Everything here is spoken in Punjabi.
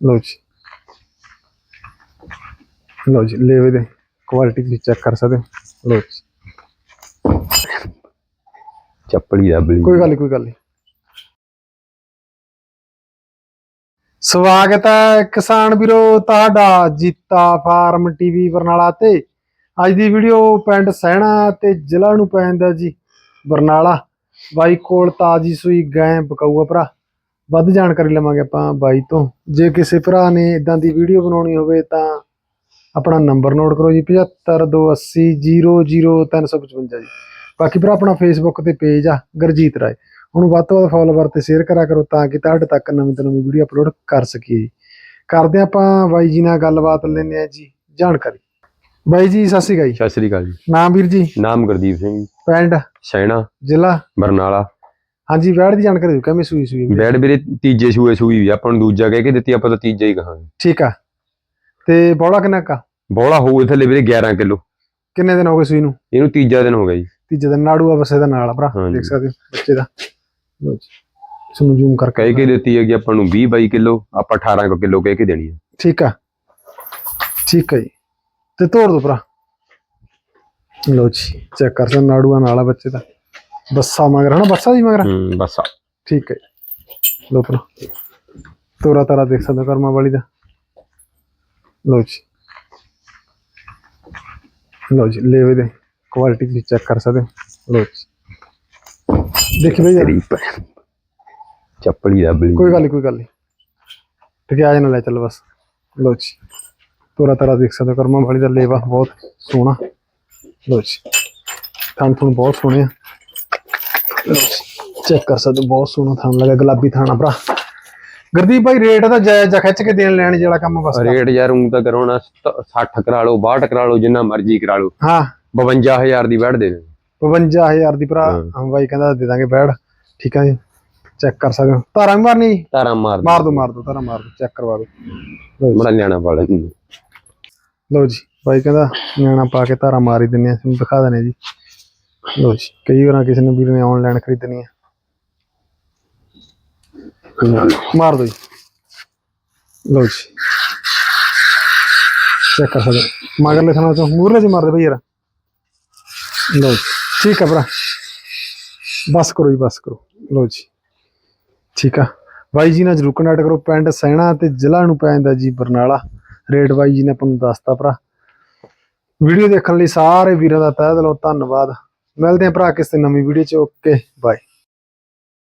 ਲਓ ਜੀ। ਲਓ ਜੀ ਲੇਵੇ ਦੇ ਕੁਆਲਿਟੀ ਤੁਸੀਂ ਚੈੱਕ ਕਰ ਸਕਦੇ ਹੋ। ਲਓ ਜੀ। ਚੱਪਲੀ ਦਾ ਬਲੀ। ਕੋਈ ਗੱਲ ਨਹੀਂ ਕੋਈ ਗੱਲ ਨਹੀਂ ਸਵਾਗਤ ਹੈ ਕਿਸਾਨ ਵੀਰੋ ਤੁਹਾਡਾ ਜੀਤਾ ਫਾਰਮ ਟੀਵੀ ਬਰਨਾਲਾ ਤੇ। ਅੱਜ ਦੀ ਵੀਡੀਓ ਪਿੰਡ ਸਹਿਣਾ ਤੇ ਜ਼ਿਲ੍ਹਾ ਨੂੰ ਪੈਂਦਾ ਜੀ ਬਰਨਾਲਾ। ਬਾਈ ਕੋਲ ਤਾਜੀ ਸੂਈ ਗਾਂ ਬਕਾਊਆ ਭਰਾ। ਵੱਧ ਜਾਣਕਾਰੀ ਲਵਾਂਗੇ ਆਪਾਂ ਬਾਈ ਤੋਂ। ਜੇ ਕਿਸੇ ਭਰਾ ਨੇ ਇਦਾਂ ਦੀ ਵੀਡੀਓ ਬਣਾਉਣੀ ਹੋਵੇ ਤਾਂ ਆਪਣਾ ਨੰਬਰ ਨੋਟ ਕਰੋ ਜੀ 7528000355 ਜੀ। ਬਾਕੀ ਭਰਾ ਆਪਣਾ ਫੇਸਬੁੱਕ ਤੇ ਪੇਜ ਆ ਗੁਰਜੀਤ ਰਾਏ। ਉਹਨੂੰ ਵੱਧ ਤੋਂ ਵੱਧ ਫੋਲੋਵਰ ਤੇ ਸ਼ੇਅਰ ਕਰਿਆ ਕਰੋ ਤਾਂ ਕਿ ਤੁਹਾਡੇ ਤੱਕ ਨਵੀਂ ਤੋਂ ਨਵੀਂ ਵੀਡੀਓ ਅਪਲੋਡ ਕਰ ਸਕੀਏ ਕਰਦੇ ਆਪਾਂ ਬਾਈ ਜੀ ਨਾਲ ਗੱਲਬਾਤ ਲੈਂਦੇ ਆ ਜੀ ਜਾਣਕਾਰੀ। ਬਾਈ ਜੀ ਸਤਿ ਸ਼੍ਰੀ ਅਕਾਲ ਜੀ। ਸਤਿ ਸ੍ਰੀ ਅਕਾਲ ਜੀ। ਨਾਮ ਵੀਰ ਜੀ? ਨਾਮ ਗੁਰਦੀਪ ਸਿੰਘ ਜੀ, ਪਿੰਡ? ਸੈਣਾ ਜ਼ਿਲ੍ਹਾ? ਬਰਨਾਲਾ। ਹਾਂਜੀ ਵੈੜ ਦੀ ਜਾਣਕਾਰੀ ਦਿਓ ਕਿਵੇਂ ਸੂਈ ਸੂਈ ਬੈਡ ਵੀਰੇ? ਤੀਜੇ ਸੂਏ ਸੂਈ ਵੀ ਆ, ਆਪਾਂ ਨੂੰ ਦੂਜਾ ਕਹਿ ਕੇ ਦਿੱਤੀ ਆਪਾਂ ਤਾਂ ਤੀਜਾ ਹੀ ਕਹਾਂਗੇ। ਠੀਕ ਆ। ਤੇ ਬੋਲਾ ਕਿੰਨਾ ਕਾ ਬੋਲਾ ਹੋਊ ਥੱਲੇ ਵੀਰੇ 11 ਕਿਲੋ। ਕਿੰਨੇ ਦਿਨ ਹੋ ਗਏ ਸੂਈ ਨੂੰ? ਇਹਨੂੰ ਤੀਜਾ ਦਿਨ ਹੋ ਗਿਆ ਜੀ। ਤੀਜੇ ਦਿਨ ਨਾੜੂ ਆ ਬਸੇ ਦਾ ਨਾਲ ਆ ਭਰਾ ਹਾਂਜੀ। ਦੇਖ ਸਕਦੇ ਹੋ ਬੱਚੇ ਦਾ। ਲਓ ਜੀ ਤੁਹਾਨੂੰ ਜ਼ੂਮ ਕਰਕੇ ਕਹਿ ਕੇ ਦਿੱਤੀ ਹੈਗੀ ਆਪਾਂ ਨੂੰ 20 22 ਕਿਲੋ ਆਪਾਂ 18 ਕੁ ਕਿਲੋ ਕਹਿ ਕੇ ਦੇਣੀ ਹੈ ਠੀਕ ਆ। ਠੀਕ ਹੈ ਜੀ। ਤੇ ਤੋੜ ਦੋ ਭਰਾ। ਲਓ ਜੀ ਚੈੱਕ ਕਰ ਸਕਦੇ ਹੋ ਨਾੜੂਆ ਨਾਲ ਆ ਬੱਚੇ ਦਾ। ਬੱਸਾ ਮਗਰ ਹਨਾ? ਬੱਸਾ ਜੀ ਮਗਰ? ਹੂੰ ਬਸ। ਆ। ਠੀਕ ਹੈ। ਲਓ ਭਰਾ ਤੋਰਾ ਤਾਰਾ ਦੇਖ ਸਕਦੇ ਹੋ ਕਰਮਾ ਵਾਲੀ ਦਾ। ਲਓ ਜੀ। ਲਓ ਜੀ ਲੇਵੇ ਦੇ। ਕੁਆਲਿਟੀ ਤੁਸੀਂ ਚੈੱਕ ਕਰ ਸਕਦੇ ਹੋ। ਲਓ ਜੀ। ਦੇਖੀ ਬਈ ਤੇਰੀ ਭੈਣ। ਚੱਪਲੀ ਦਾ ਬਲੀ ਕੋਈ ਗੱਲ ਨਹੀਂ ਕੋਈ ਗੱਲ ਨਹੀਂ ਠੀਕ ਹੈ ਆ ਜਾਣਾ ਲੈ ਚੱਲ ਬਸ। ਲਓ ਜੀ। ਤੋਰਾ ਤਾਰਾ ਦੇਖ ਸਕਦੇ ਹੋ ਕਰਮਾ ਵਾਲੀ ਦਾ ਲੇਵਾ ਬਹੁਤ ਸੋਹਣਾ। ਲਓ ਜੀ। ਥਣ ਥਣ ਬਹੁਤ ਸੋਹਣੇ ਆ। ਚੈੱਕ ਕਰ ਸਕਦੇ ਬਹੁਤ ਸੋਹਣਾ ਥਣ ਲੱਗਾ ਗੁਲਾਬੀ ਥਾਣਾ ਭਰਾ। ਗੁਰਦੀਪ ਭਾਈ ਰੇਟ ਦਾ ਜਾਇਜ਼ ਜਿਹਾ ਖਿੱਚ ਕੇ ਦੇਣ ਲੈਣ ਜਿਹੜਾ ਕੰਮ ਬਸ ਰੇਟ ਯਾਰ ਉਂ ਤਾਂ ਕਰਾਉਣਾ 60 ਕਰਾ ਲਓ 62 ਕਰਾ ਲਓ ਜਿੰਨਾ ਮਰਜ਼ੀ ਕਰਾ ਲਓ। ਹਾਂ। 52000 ਦੀ ਵੜ ਦੇ ਦੇ। 52000 ਦੀ ਭਰਾ ਹਾਂ। ਹਾਂ ਬਾਈ ਕਹਿੰਦਾ ਦੇ ਦਾਂਗੇ ਬੈੜ ਠੀਕ ਆ ਜੀ ਚੈੱਕ ਕਰ ਸਕਦੇ ਹੋ। ਧਾਰਾਂ ਵੀ ਮਾਰਨੀ? ਤਾਰਾ ਮਾਰ ਮਾਰ ਦੋ ਮਾਰ ਦੋ ਧਾਰਾਂ ਮਾਰ ਦੋ ਚੈੱਕ ਕਰਵਾ ਦੋ ਬੜਾ ਲਿਆਣਾ ਵਾਲਾ ਲਓ ਜੀ ਬਾਈ ਕਹਿੰਦਾ ਨਿਆਣਾ ਪਾ ਕੇ ਧਾਰਾ ਮਾਰ ਦਿੰਨੇ ਆ ਤੁਹਾਨੂੰ ਦਿਖਾ ਦਨੇ ਜੀ। ਲੋ ਜੀ, ਕਈ ਵਾਰਾਂ ਕਿਸੇ ਨੇ ਵੀਰ ਨੇ ਆਨਲਾਈਨ ਖਰੀਦਣੀ ਆ। ਮਾਰ ਦੋ ਜੀ। ਲਓ ਜੀ। ਚੈੱਕ ਕਰ ਸਕਦੇ ਮਗਰਲੇ ਥਾਣਾ ਤੋਂ ਮੂਰਲੇ ਚ ਮਾਰ ਦੇ ਯਾਰ। ਲਓ ਜੀ, ਠੀਕ ਆ ਭਰਾ। ਬਸ ਕਰੋ ਜੀ, ਬਸ ਕਰੋ। ਲਓ ਜੀ। ਠੀਕ ਆ। ਬਾਈ ਜੀ ਨਾਲ ਜਰੂਰ ਕੰਟੈਕਟ ਕਰੋ, ਪਿੰਡ ਸੈਣਾ ਤੇ ਜ਼ਿਲ੍ਹਾ ਨੂੰ ਪੈਂਦਾ ਜੀ ਬਰਨਾਲਾ। ਰੇਟ ਬਾਈ ਜੀ ਨੇ ਆਪਾਂ ਨੂੰ ਦੱਸਤਾ ਭਰਾ। ਵੀਡੀਓ ਦੇਖਣ ਲਈ ਸਾਰੇ ਵੀਰਾਂ ਦਾ ਤਹਿ ਦਿਲੋਂ ਧੰਨਵਾਦ। ਮਿਲਦੇ ਹਾਂ ਭਰਾ ਕਿਸੇ ਨਵੀਂ ਵੀਡੀਓ ਚ। Okay bye